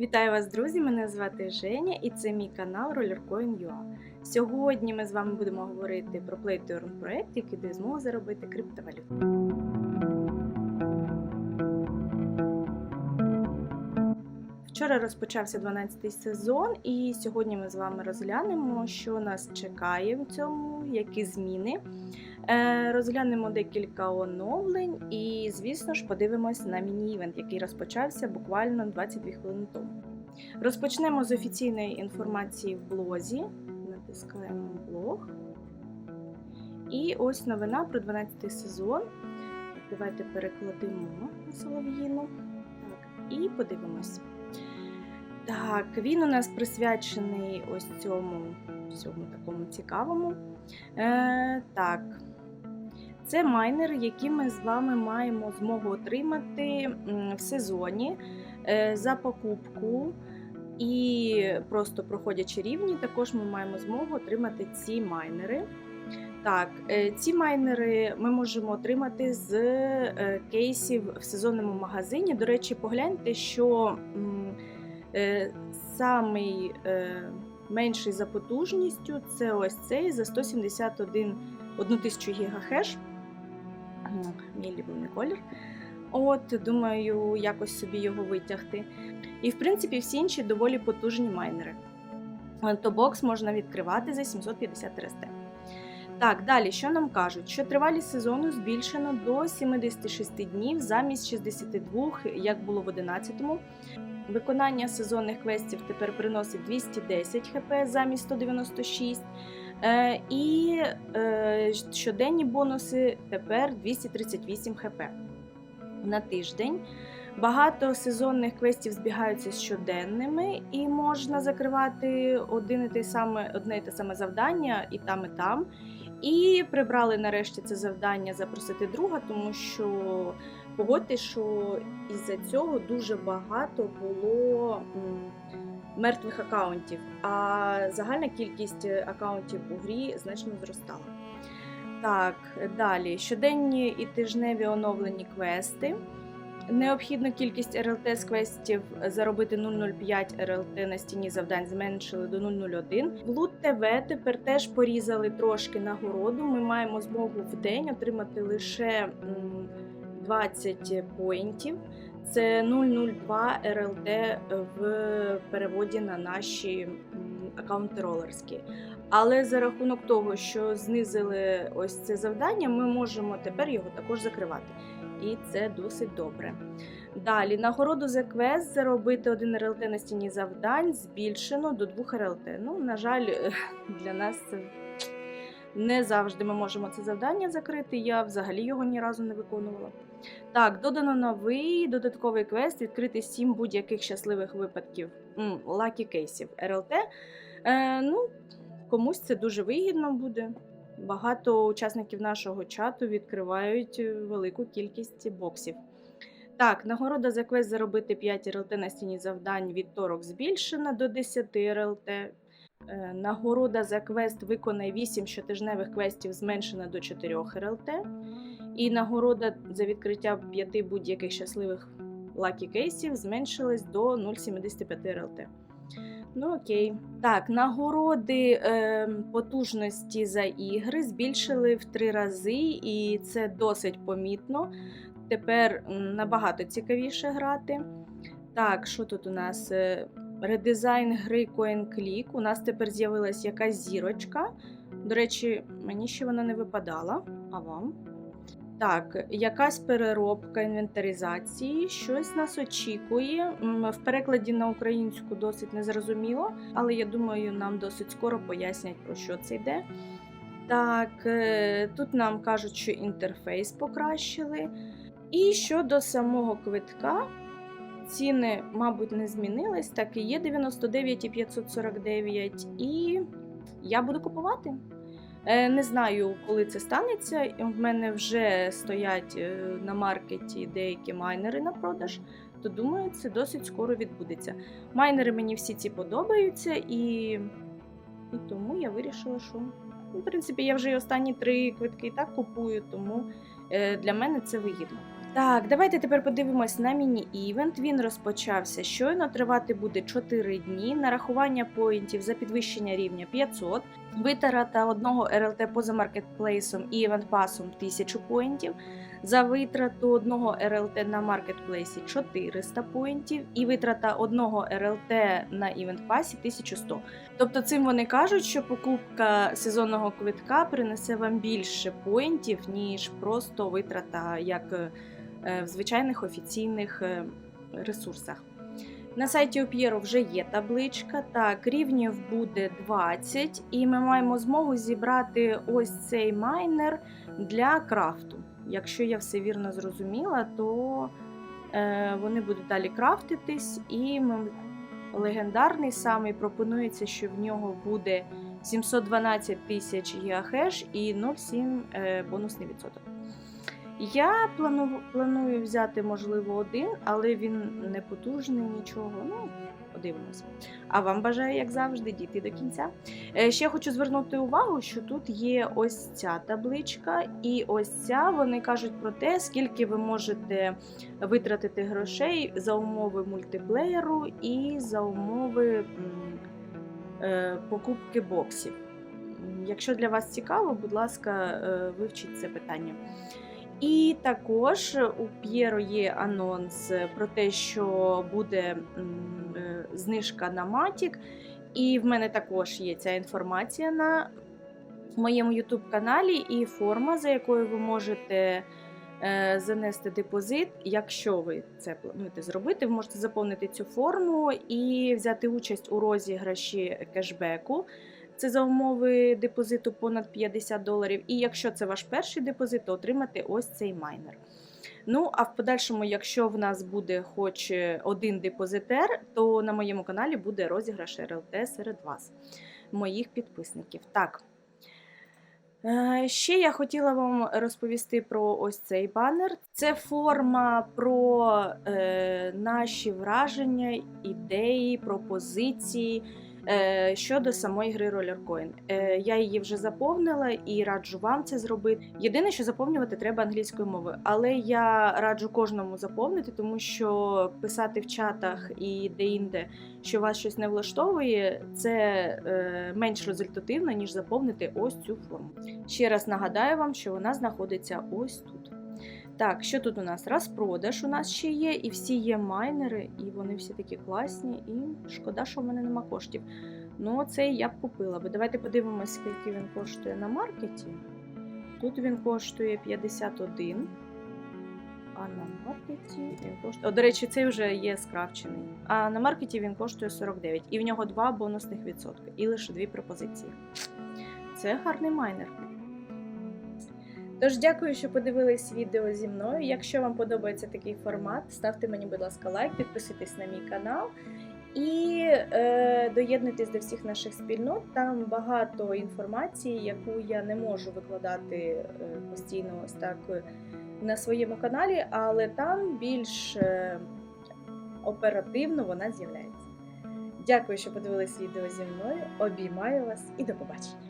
Вітаю вас, друзі! Мене звати Женя і це мій канал RollerCoin.ua. Сьогодні ми з вами будемо говорити про Earn проект, який дає змогу заробити криптовалюту. Вчора розпочався 12-й сезон, і сьогодні ми з вами розглянемо, що нас чекає в цьому, які зміни. Е, Розглянемо декілька оновлень і, звісно ж, подивимось на міні-івент, який розпочався буквально 22 хвилини тому. Розпочнемо з офіційної інформації в блозі. Натискаємо блог. І ось новина про 12-й сезон. Давайте перекладемо на солов'їну. І подивимось. Так, він у нас присвячений ось цьому всьому такому цікавому. Е, Так, це майнер, який ми з вами маємо змогу отримати в сезоні е, за покупку. І просто проходячи рівні, також ми маємо змогу отримати ці майнери. Так, е, ці майнери ми можемо отримати з е, кейсів в сезонному магазині. До речі, погляньте, що самий е, менший за потужністю це ось цей за 171 1 тисячу гігахеш. М, Мій любимий колір. От, думаю, якось собі його витягти. І, в принципі, всі інші доволі потужні майнери. То бокс можна відкривати за 750 РСТ. Так, далі, що нам кажуть? Що тривалість сезону збільшено до 76 днів замість 62, як було в 11-му. Виконання сезонних квестів тепер приносить 210 хп замість 196. Е, і е, щоденні бонуси тепер 238 хп на тиждень. Багато сезонних квестів збігаються щоденними, і можна закривати один і те саме, одне і те саме завдання і там, і там. І прибрали нарешті це завдання запросити друга, тому що погодьтесь, що із-за цього дуже багато було мертвих акаунтів, а загальна кількість акаунтів у грі значно зростала. Так, далі. Щоденні і тижневі оновлені квести. Необхідну кількість РЛТ з квестів заробити 005 РЛТ на стіні завдань зменшили до 001. В Лут ТВ тепер теж порізали трошки нагороду. Ми маємо змогу в день отримати лише м, 20 поінтів. Це 002 РЛТ в переводі на наші аккаунти ролерські. Але за рахунок того, що знизили ось це завдання, ми можемо тепер його також закривати. І це досить добре. Далі, нагороду за квест заробити один РЛТ на стіні завдань збільшено до 2 РЛТ. Ну, на жаль, для нас це не завжди ми можемо це завдання закрити. Я взагалі його ні разу не виконувала. Так, додано новий додатковий квест, відкрити 7 будь-яких щасливих випадків лакі кейсів РЛТ. Е, ну, комусь це дуже вигідно буде. Багато учасників нашого чату відкривають е, велику кількість боксів. Так, нагорода за квест заробити 5 РЛТ на стіні завдань вівторок збільшена до 10 РЛТ. Е, Нагорода за квест виконай 8 щотижневих квестів зменшена до 4 РЛТ. І нагорода за відкриття 5 будь-яких щасливих лакі кейсів зменшилась до 0,75 РЛТ. Ну окей. Так, нагороди е, потужності за ігри збільшили в три рази, і це досить помітно. Тепер набагато цікавіше грати. Так, що тут у нас? Е, Редизайн гри CoinClick. У нас тепер з'явилась якась зірочка. До речі, мені ще вона не випадала, а вам? Так, якась переробка інвентаризації, щось нас очікує. В перекладі на українську досить незрозуміло, але я думаю, нам досить скоро пояснять, про що це йде. Так, е, тут нам кажуть, що інтерфейс покращили. І щодо самого квитка, ціни, мабуть, не змінились, так і є 99 і 549, і я буду купувати. Е, Не знаю, коли це станеться. В мене вже стоять е, на маркеті деякі майнери на продаж, то думаю, це досить скоро відбудеться. Майнери мені всі ці подобаються, і, і тому я вирішила, що ну, в принципі я вже й останні три квитки і так купую, тому е, для мене це вигідно. Так, давайте тепер подивимось на міні-івент. Він розпочався щойно, тривати буде 4 дні. Нарахування поінтів за підвищення рівня 500, витрата одного РЛТ поза маркетплейсом і івент-пасом 1000 поінтів, за витрату одного РЛТ на маркетплейсі 400 поінтів, і витрата одного РЛТ на івент-пасі 1100. Тобто цим вони кажуть, що покупка сезонного квитка принесе вам більше поінтів, ніж просто витрата як е, в звичайних офіційних е, ресурсах. На сайті Оп'єру вже є табличка. Так, рівнів буде 20, і ми маємо змогу зібрати ось цей майнер для крафту. Якщо я все вірно зрозуміла, то е, вони будуть далі крафтитись, і ми, легендарний самий пропонується, що в нього буде 712 тисяч гіахеш і 0,7 е, бонусний відсоток. Я плану, планую взяти, можливо, один, але він не потужний, нічого. Ну, подивимося. А вам бажаю, як завжди, дійти до кінця. Е, Ще хочу звернути увагу, що тут є ось ця табличка, і ось ця вони кажуть про те, скільки ви можете витратити грошей за умови мультиплеєру і за умови е, покупки боксів. Якщо для вас цікаво, будь ласка, е, вивчіть це питання. І також у П'єро є анонс про те, що буде е, знижка на Матік. І в мене також є ця інформація на моєму YouTube каналі і форма, за якою ви можете е, занести депозит. Якщо ви це плануєте зробити, ви можете заповнити цю форму і взяти участь у розіграші кешбеку. Це за умови депозиту понад 50 доларів. І якщо це ваш перший депозит, то отримати ось цей майнер. Ну, а в подальшому, якщо в нас буде хоч один депозитер, то на моєму каналі буде розіграш РЛТ серед вас, моїх підписників. Так. Е, Ще я хотіла вам розповісти про ось цей банер. Це форма про е, наші враження, ідеї, пропозиції е, щодо самої гри Roller Coin. Е, я її вже заповнила і раджу вам це зробити. Єдине, що заповнювати треба англійською мовою, але я раджу кожному заповнити, тому що писати в чатах і де-інде, що вас щось не влаштовує, це е, менш результативно, ніж заповнити ось цю форму. Ще раз нагадаю вам, що вона знаходиться ось тут. Так, що тут у нас? Розпродаж у нас ще є, і всі є майнери, і вони всі такі класні. І шкода, що в мене нема коштів. Ну, цей я б купила. Бо давайте подивимось, скільки він коштує на маркеті. Тут він коштує 51. А на маркеті він коштує. О, до речі, цей вже є скрафчений. А на маркеті він коштує 49. І в нього два бонусних відсотки. І лише дві пропозиції. Це гарний майнер. Тож дякую, що подивились відео зі мною. Якщо вам подобається такий формат, ставте мені, будь ласка, лайк, підписуйтесь на мій канал і е, доєднуйтесь до всіх наших спільнот. Там багато інформації, яку я не можу викладати е, постійно ось так е, на своєму каналі, але там більш е, оперативно вона з'являється. Дякую, що подивились відео зі мною. Обіймаю вас і до побачення!